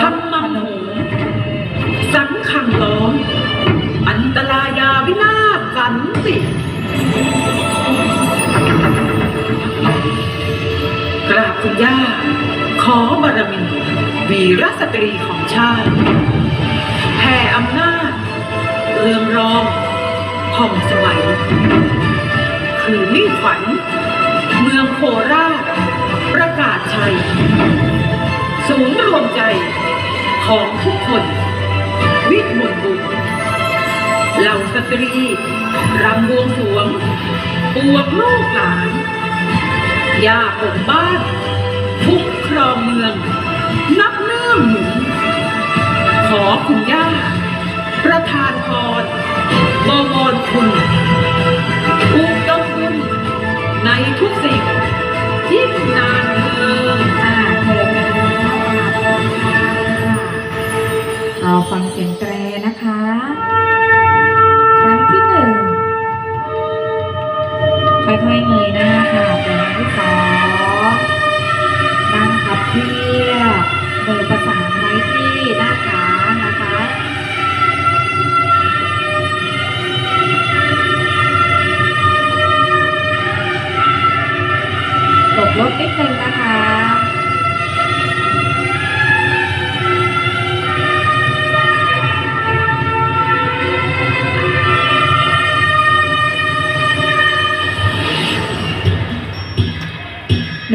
ทำมังโหสังขังล้อมอันตรายาวินาศสันติกราบคุณย่า ขอบารมีวีรสตรีของชาติแผ่อำนาจเรืองรองผ่องสวัยคือมิ่งขวัญ เมืองโคราช ประกาศชัย ศูนย์รวมใจของทุกคน วิมลบุญเหล่าสตรีรำบวงสวงปวงลูกหลานย่าปกบ้านคุ้มครองเมือง นับเนื่องหนุนขอคุณย่า ประทานพรบวรคุณอุดมคุณในทุกสิ่งยิ่งนานเทินอ่า เราฟังเสียงแตรนะคะ ครั้งที่หนึ่งค่อยๆเงยหน้าค่ะครั้งที่สองนั่งพับเพียบมือประสานไว้ที่หน้าขานะคะหลบรถนิดนึงนะคะ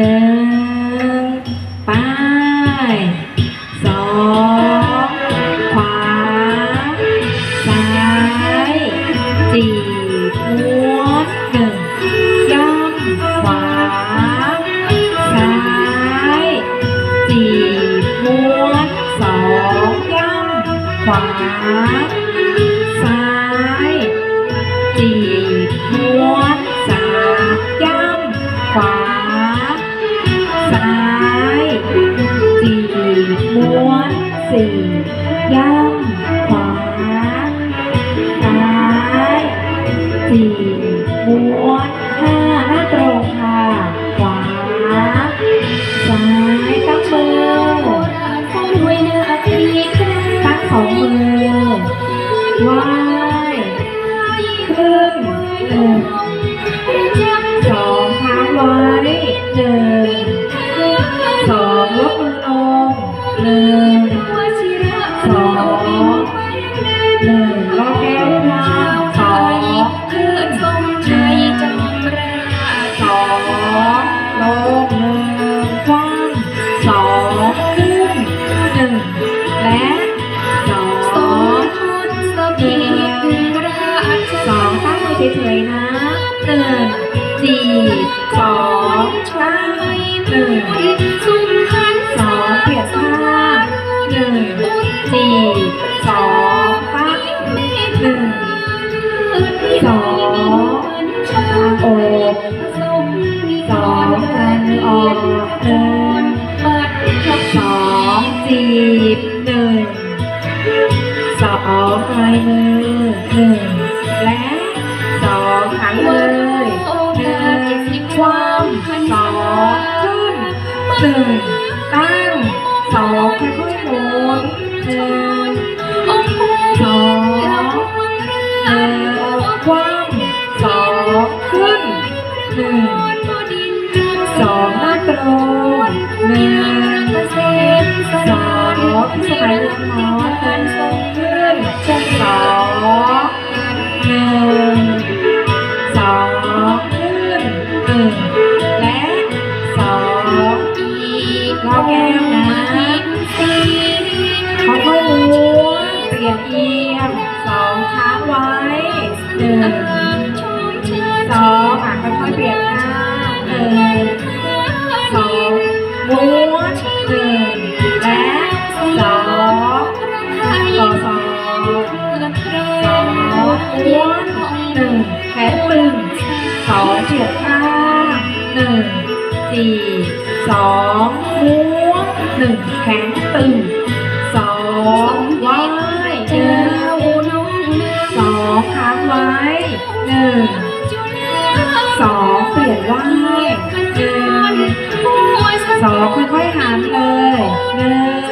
ห สี่ย่ำขวาซ้ายจีบม้วนห้าหน้าตรงค่ะ ขวา ซ้ายตั้งมือตั้งสองมือไหว้ขึ้นหนึ่งสองค้างไว้หนึ่งสองยกมือลงหนึ่ง สองตั้งหนึ่งสองทางอกสองกันออกหนึ่งสองจีบหนึ่งสองปลายมือหนึ่ง คว่ำสองขึ้นหนึ่งสองหน้าตรงหนึ่งสองสมัยเรียน เปลี่ยนข้าหนึ่งสองม้วนหนึ่งและสองต่อสองสองม้วนหนึ่งแขนตึงสองเปลี่ยนข้าหนึ่งจีสองม้วนหนึ่งแขนตึงสองไว้หนึ่งสองค้างไว้หนึ่ง สองค่อยๆหามเลยหนึ่ง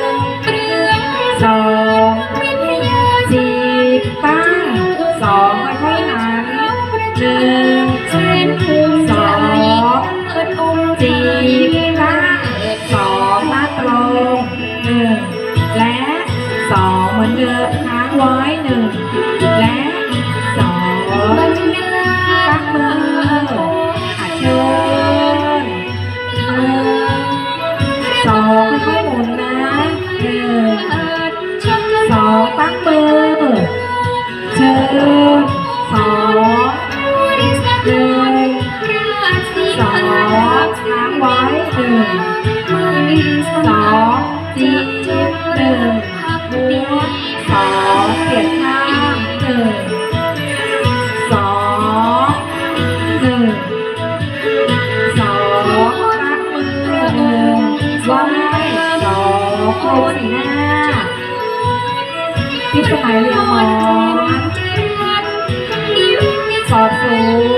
ที่สมัยเรียนหมอสอบสูง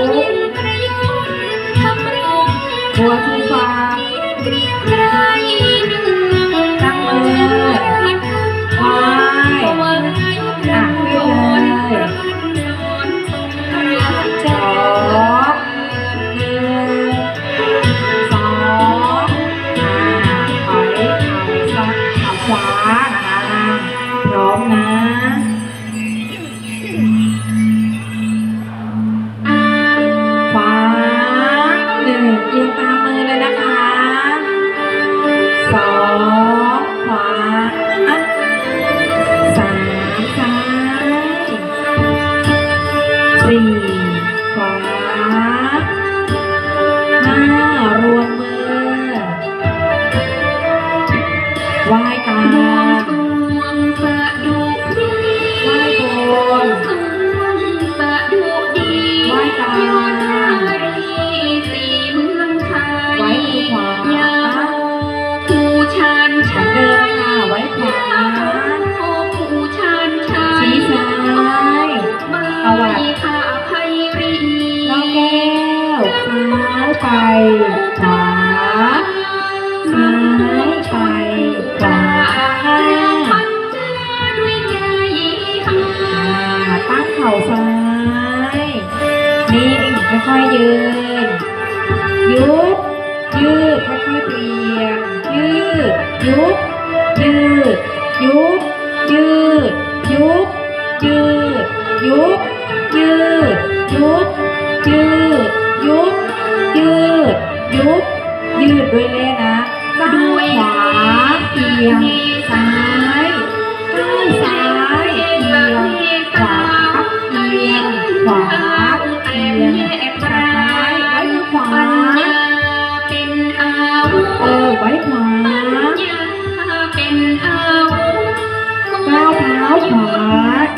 比如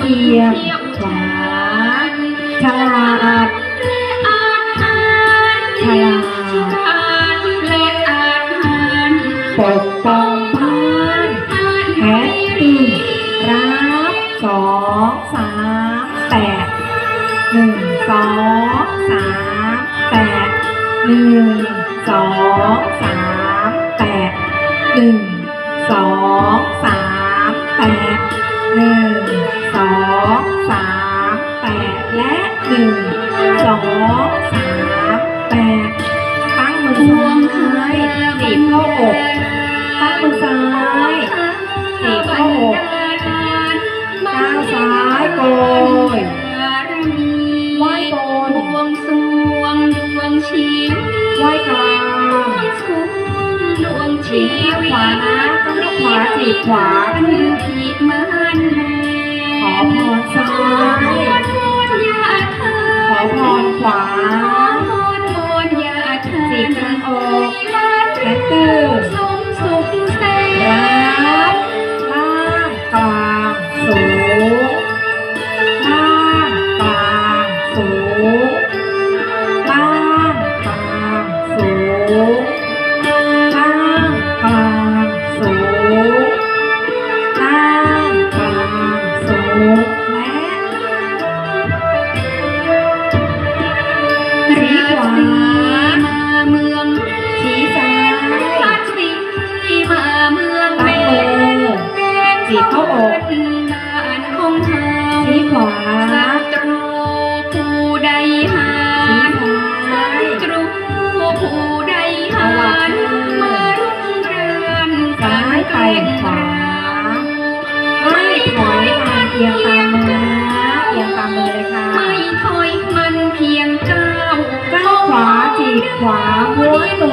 一 ขวาจีบกลางอกแคตเตอร์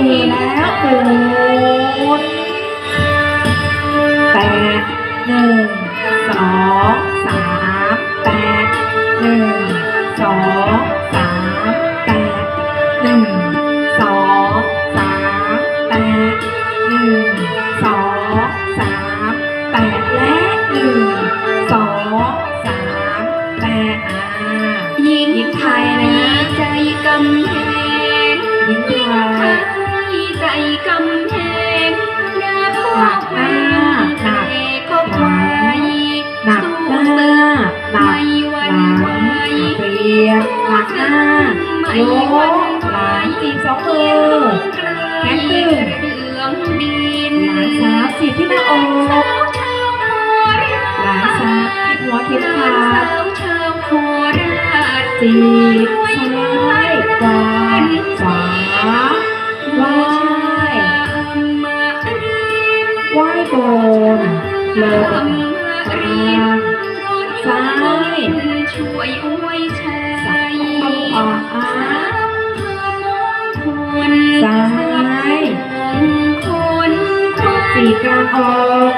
มีแล้วศูนแปดหนึ่ง สี่ซ้ายขวาขวาไหว้ไหว้บนลงซ้ายช่วยอวยชัยซ้ายขวาซ้ายคนสี่กลางออก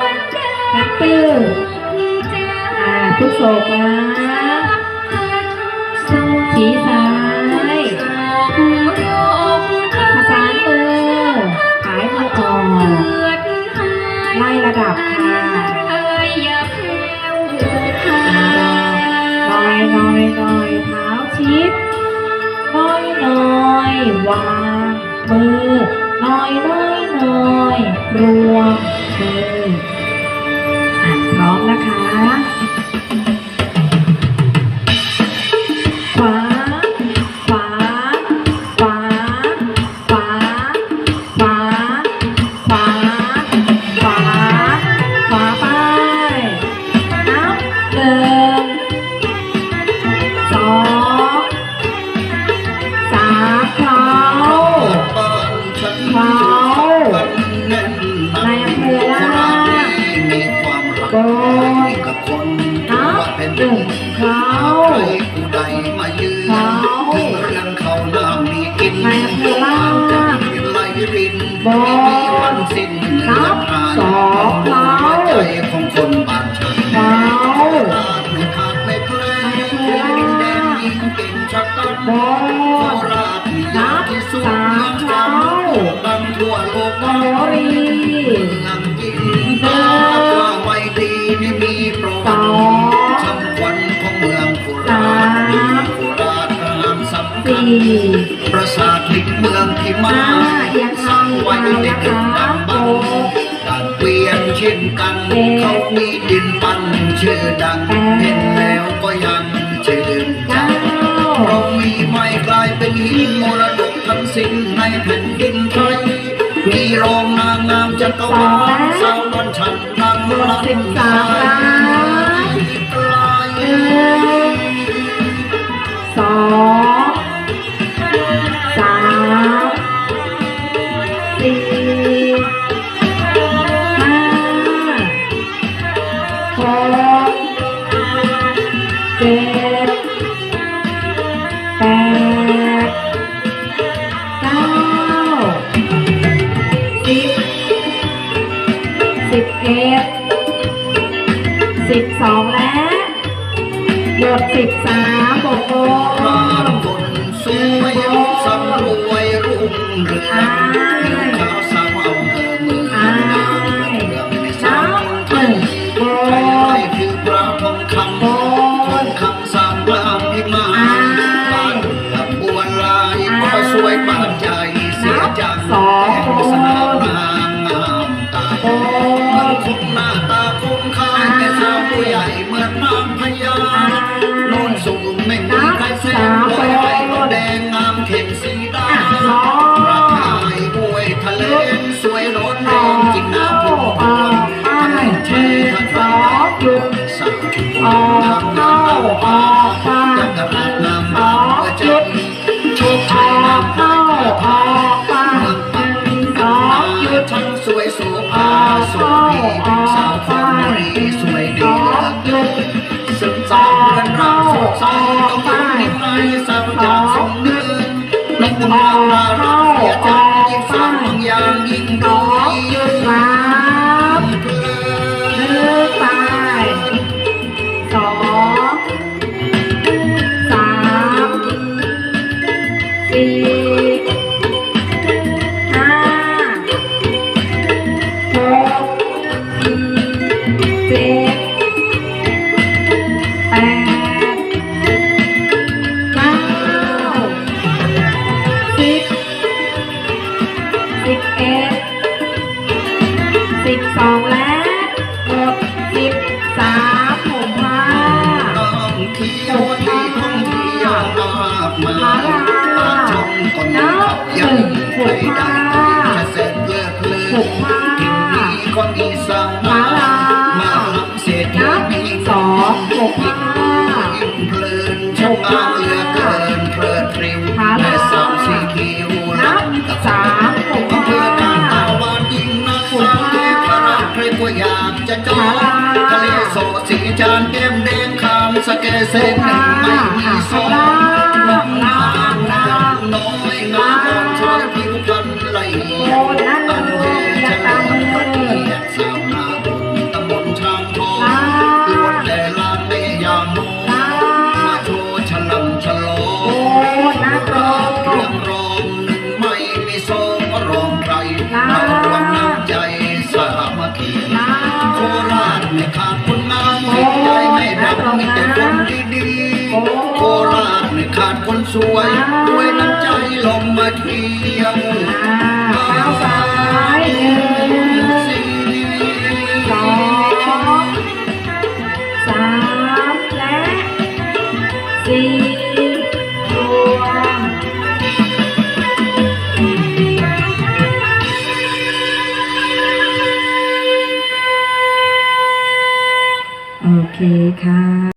นับเอ่าพุทโศกนะ มือน้อยน้อยน้อยรวมมือ Bye. อดังเห็นแล้วก็ยังชื่นใจเรามีไม่กลายเป็นหินมรดกทั้งสิ้นในแผ่นดินไทยมีรองนางงามจักรวาลสาวนันฉันนางรักสาว สิบสองและบทสิบสามบทโกงบุญสวยสำรวยรุ่งเรืองข้าวสาร Mama. สิบเอ็ดสิบสองและหกสิบสามหกห้าสิบหกห้ามาลาน้ำหนึ่งหกห้าหกห้าากจะจองทะเลสดสีจานเกมแดงคามสเกเส้นหนึ่งไม่มีสอง